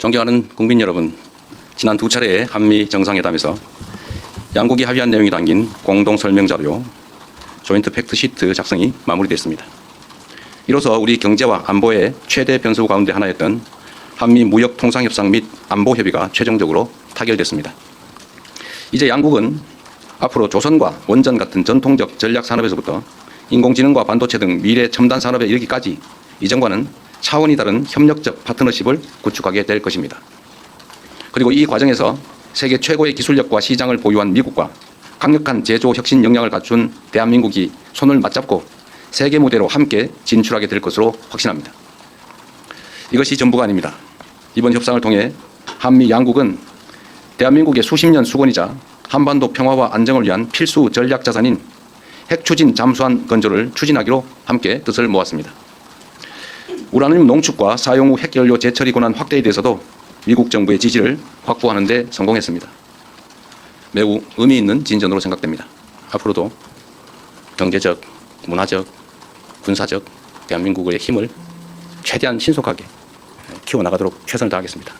존경하는 국민 여러분, 지난 두 차례의 한미 정상회담에서 양국이 합의한 내용이 담긴 공동 설명 자료 조인트 팩트 시트 작성이 마무리됐습니다. 이로써 우리 경제와 안보의 최대 변수 가운데 하나였던 한미 무역 통상 협상 및 안보 협의가 최종적으로 타결됐습니다. 이제 양국은 앞으로 조선과 원전 같은 전통적 전략 산업에서부터 인공지능과 반도체 등 미래 첨단 산업에 이르기까지 이전과는 차원이 다른 협력적 파트너십을 구축하게 될 것입니다. 그리고 이 과정에서 세계 최고의 기술력과 시장을 보유한 미국과 강력한 제조 혁신 역량을 갖춘 대한민국이 손을 맞잡고 세계 무대로 함께 진출하게 될 것으로 확신합니다. 이것이 전부가 아닙니다. 이번 협상을 통해 한미 양국은 대한민국의 수십 년 수건이자 한반도 평화와 안정을 위한 필수 전략 자산인 핵 추진 잠수함 건조를 추진하기로 함께 뜻을 모았습니다. 우라늄 농축과 사용 후 핵연료 재처리 권한 확대에 대해서도 미국 정부의 지지를 확보하는 데 성공했습니다. 매우 의미 있는 진전으로 생각됩니다. 앞으로도 경제적, 문화적, 군사적 대한민국의 힘을 최대한 신속하게 키워나가도록 최선을 다하겠습니다.